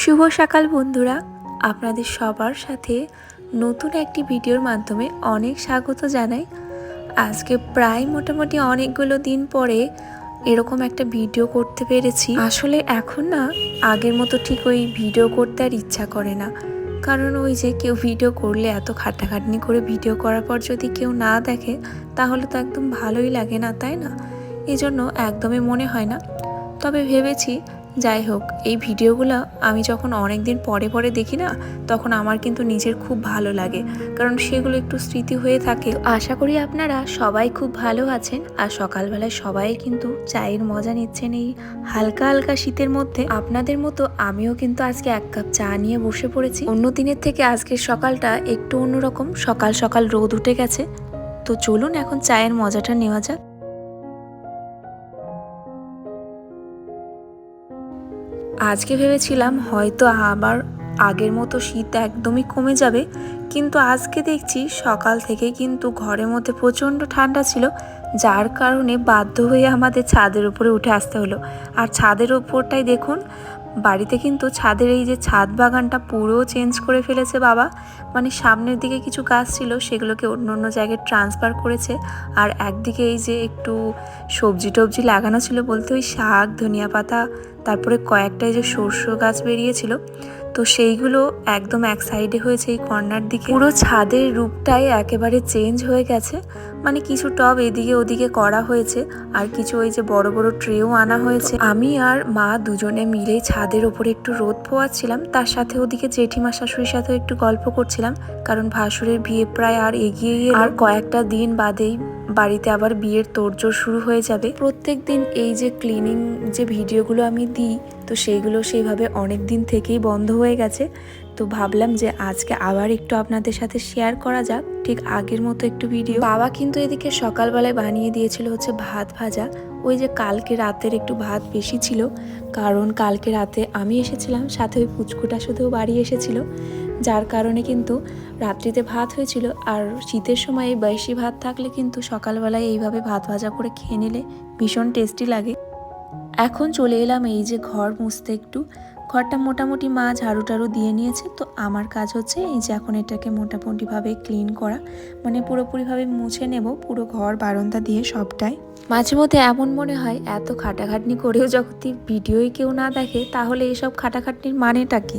শুভ সকাল বন্ধুরা। আপনাদের সবার সাথে নতুন একটি ভিডিওর মাধ্যমে অনেক স্বাগত জানাই। আজকে প্রায় মোটামুটি অনেকগুলো দিন পরে এরকম একটা ভিডিও করতে পেরেছি। আসলে এখন না, আগের মতো ঠিক ওই ভিডিও করতে আর ইচ্ছা করে না। কারণ ওই যে কেউ ভিডিও করলে এত খাটাখাটনি করে ভিডিও করার পর যদি কেউ না দেখে, তাহলে তো একদম ভালোই লাগে না, তাই না? এজন্য একদমই মনে হয় না। তবে ভেবেছি যাই হোক, এই ভিডিওগুলো আমি যখন অনেক দিন পরে পরে দেখি না, তখন আমার কিন্তু নিজের খুব ভালো লাগে। কারণ সেগুলো একটু স্মৃতি হয়ে থাকে। আশা করি আপনারা সবাই খুব ভালো আছেন আর সকালবেলায় সবাই কিন্তু চায়ের মজা নিচ্ছেন এই হালকা হালকা শীতের মধ্যে। আপনাদের মতো আমিও কিন্তু আজকে এক কাপ চা নিয়ে বসে পড়েছি। অন্য দিনের থেকে আজকের সকালটা একটু অন্যরকম। সকাল সকাল রোদ উঠে গেছে। তো চলুন এখন চায়ের মজাটা নেওয়া যাক। আজকে ভেবেছিলাম হয়তো আবার আগের মতো শীত একদমই কমে যাবে, কিন্তু আজকে দেখছি সকাল থেকে কিন্তু ঘরের মধ্যে প্রচণ্ড ঠান্ডা ছিল, যার কারণে বাধ্য হয়ে আমাদের ছাদের উপরে উঠে আসতে হলো। আর ছাদের ওপরটাই দেখুন, বাড়িতে কিন্তু ছাদের এই যে ছাদ বাগানটা পুরো চেঞ্জ করে ফেলেছে বাবা। মানে সামনের দিকে কিছু গাছ ছিল, সেগুলোকে অন্য অন্য জায়গায় ট্রান্সফার করেছে। আর একদিকে এই যে একটু সবজি টবজি লাগানো ছিল বলতে ওই শাক, ধনিয়া পাতা তারপরে কয়েকটা যে সর্ষ গাছ বেরিয়েছিল, তো সেইগুলো একদম এক সাইডে হয়েছে এই কর্নার দিকে। পুরো ছাদের রূপটাই একেবারে চেঞ্জ হয়ে গেছে মানে কিছু টব এদিকে ওদিকে করা হয়েছে, আর কিছু ওই যে বড় বড় ট্রেও আনা হয়েছে। আমি আর মা দুজনে মিলে ছাদের ওপরে একটু রোদ পোয়াচ্ছিলাম, তার সাথে ওদিকে জেঠিমা শাশুড়ির সাথেও একটু গল্প করছিলাম, কারণ ভাসুরের বিয়ে প্রায় আর এগিয়ে আর কয়েকটা দিন বাদেই বাড়িতে আবার বিয়ের তোড়জোড় শুরু হয়ে যাবে। প্রত্যেক দিন এই যে ক্লিনিং যে ভিডিওগুলো আমি দিই, তো সেইগুলো সেইভাবে অনেক দিন থেকেই বন্ধ হয়ে গেছে। তো ভাবলাম যে আজকে আবার একটু আপনাদের সাথে শেয়ার করা যাক। ঠিক আগের মতো একটু ভিডিও বাবা কিন্তু এদিকে সকালবেলায় বানিয়ে দিয়েছিল হচ্ছে ভাত ভাজা। ওই যে কালকে রাতের একটু ভাত বেশি ছিল। কারণ কালকে রাতে আমি এসেছিলাম, সাথে ওই পুচকুটা শুধু বাড়ি এসেছিল। যার কারণে কিন্তু রাত্রিতে ভাত হয়েছিল আর শীতের সময় বেশি ভাত থাকলে কিন্তু সকালবেলায় এইভাবে ভাত ভাজা করে খেয়ে নিলে ভীষণ টেস্টি লাগে। এখন চলে এলাম এই যে ঘর মুছতে একটু। ঘরটা মোটামুটি মা ঝাড়ু টাড়ু দিয়ে নিয়েছে, তো আমার কাজ হচ্ছে এই যে এখন এটাকে মোটামুটিভাবে ক্লিন করা। মানে পুরোপুরিভাবে মুছে নেব, পুরো ঘর বারান্দা দিয়ে সবটাই। মাঝে মধ্যে এমন মনে হয়, এত খাটাখাটনি করেও যদি ভিডিওই কেউ না দেখে, তাহলে এইসব খাটাখাটনির মানেটা কি?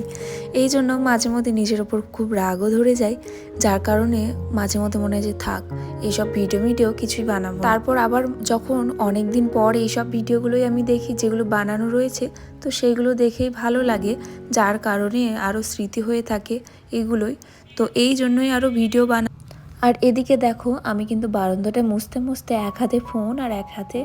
এই জন্য মাঝে মধ্যে নিজের ওপর খুব রাগও ধরে যায়, যার কারণে মাঝে মধ্যে মনে হয় যে, থাক, এইসব ভিডিও ভিডিও কিছুই বানাবো তারপর আবার যখন অনেক দিন পর এইসব ভিডিওগুলোই আমি দেখি, যেগুলো বানানো রয়েছে, তো সেইগুলো দেখেই ভালো লাগে, যার কারণে আরও স্মৃতি হয়ে থাকে এগুলোই। তো এই জন্যই আরও ভিডিও বানা আর এদিকে দেখো, আমি কিন্তু বারান্দাটা মুছতে মুছতে এক হাতে ফোন আর এক হাতে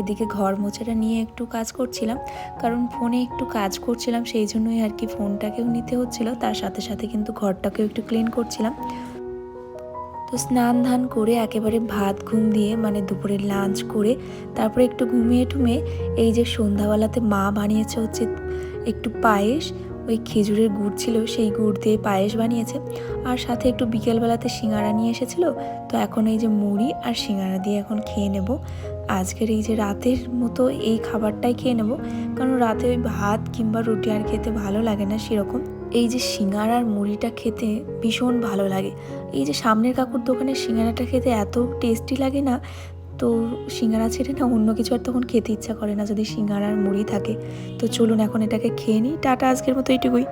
এদিকে ঘর মোছাটা নিয়ে একটু কাজ করছিলাম। কারণ ফোনে একটু কাজ করছিলাম, সেই জন্যই আর কি ফোনটাকেও নিতে হচ্ছিল। তার সাথে সাথে কিন্তু ঘরটাকেও একটু ক্লিন করছিলাম। তো স্নান ধান করে একেবারে ভাত, ঘুম দিয়ে মানে দুপুরে লাঞ্চ করে তারপরে একটু ঘুমিয়ে টুমিয়ে এই যে সন্ধ্যাবেলাতে মা বানিয়েছে হচ্ছে একটু পায়েস ওই খেজুরের গুড় ছিল, সেই গুড় দিয়ে পায়েস বানিয়েছে। আর সাথে একটু বিকেলবেলাতে সিঙ্গারা নিয়ে এসেছিল, তো এখন এই যে মুড়ি আর সিঙ্গারা দিয়ে এখন খেয়ে নেব। আজকের এই যে রাতের মতো এই খাবারটাই খেয়ে নেব, কারণ রাতে ওই ভাত কিংবা রুটি আর খেতে ভালো লাগে না সেরকম। এই যে সিঙ্গারা মুড়িটা খেতে ভীষণ ভালো লাগে। এই যে সামনের কাকুর দোকানের সিঙ্গারাটা খেতে এত টেস্টি লাগে না তো সিঙ্গারা ছেড়ে না, অন্য কিছু আর তখন খেতে ইচ্ছা করে না, যদি সিঙ্গারা আর মুড়ি থাকে। তো চলুন এখন এটাকে খেয়ে নিই। টাটা, আজকের মতো এইটুকুই